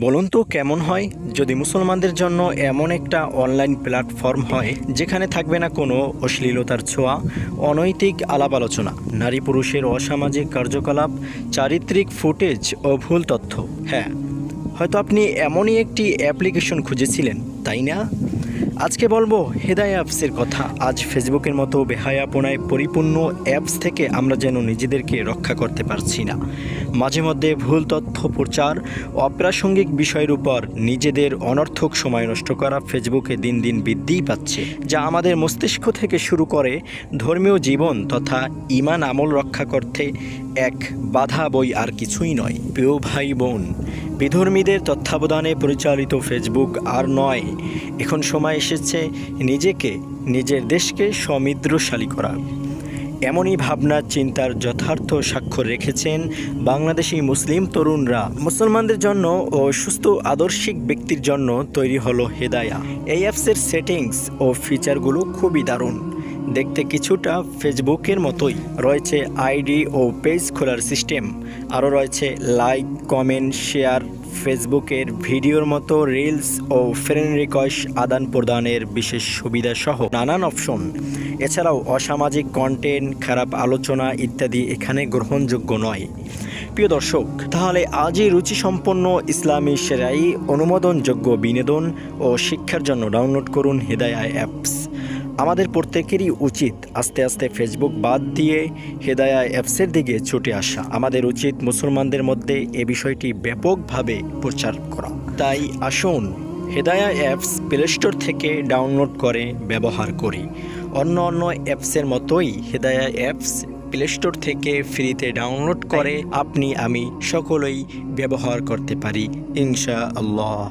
বলুন তো কেমন হয়? যদি মুসলমানদের জন্য এমন একটা অনলাইন প্ল্যাটফর্ম হয়, যেখানে থাকবে না কোনো অশ্লীলতার ছোঁয়া, অনৈতিক আলাপ আলোচনা নারী পুরুষের অসামাজিক কার্যকলাপ, চারিত্রিক ফুটেজ ও ভুল তথ্য। হ্যাঁ হয়তো আপনি এমনই একটি অ্যাপ্লিকেশন খুঁজেছিলেন, তাই না? আজকে বলব হেদায় অ্যাপসের কথা। আজ ফেসবুকের মতো বেহায়াপনায় পরিপূর্ণ অ্যাপস থেকে আমরা যেন নিজেদেরকে রক্ষা করতে পারছি না। মাঝে মধ্যে ভুল তথ্য প্রচার, অপ্রাসঙ্গিক বিষয়ের উপর নিজেদের অনর্থক সময় নষ্ট করা ফেসবুকে দিন দিন বৃদ্ধিই পাচ্ছে, যা আমাদের মস্তিষ্ক থেকে শুরু করে ধর্মীয় জীবন তথা ইমান আমল রক্ষা করতে এক বাধা বই আর কিছুই নয়। প্রিয় ভাই বোন, বিধর্মীদের তত্ত্বাবধানে পরিচালিত ফেসবুক আর নয়। এখন সময় এসেছে নিজেকে, নিজের দেশকে সমৃদ্ধশালী করা। এমনই ভাবনা, চিন্তার যথার্থ স্বাক্ষর রেখেছেন বাংলাদেশি মুসলিম তরুণরা। মুসলমানদের জন্য ও সুস্থ, আদর্শিক ব্যক্তির জন্য তৈরি হলো হেদায়া। এই অ্যাপসের সেটিংস ও ফিচারগুলো খুবই দারুণ। দেখতে কিছুটা ফেসবুকের মতোই। রয়েছে আইডি ও পেজ খোলার সিস্টেম। আরও রয়েছে লাইক, কমেন্ট, শেয়ার, ফেসবুকের ভিডিওর মতো রিলস ও ফ্রেন্ড রিকোয়েস্ট আদান প্রদানের বিশেষ সুবিধা সহ নানান অপশন। এছাড়াও অসামাজিক কন্টেন্ট, খারাপ আলোচনা ইত্যাদি এখানে গ্রহণযোগ্য নয়। প্রিয় দর্শক, তাহলে আজই রুচিসম্পন্ন ইসলামী সেরাই অনুমোদনযোগ্য বিনোদন ও শিক্ষার জন্য ডাউনলোড করুন হেদায়া অ্যাপস। আমাদের প্রত্যেকেরই উচিত আস্তে আস্তে ফেসবুক বাদ দিয়ে হেদায়া অ্যাপসের দিকে ছুটে আসা। আমাদের উচিত মুসলমানদের মধ্যে এ বিষয়টি ব্যাপকভাবে প্রচার করা। তাই আসুন হেদায়া অ্যাপস প্লে স্টোর থেকে ডাউনলোড করে ব্যবহার করি। অন্য অন্য অ্যাপসের মতোই হেদায়া অ্যাপস প্লে স্টোর থেকে ফ্রিতে ডাউনলোড করে আপনি, আমি সকলেই ব্যবহার করতে পারি ইনশা আল্লাহ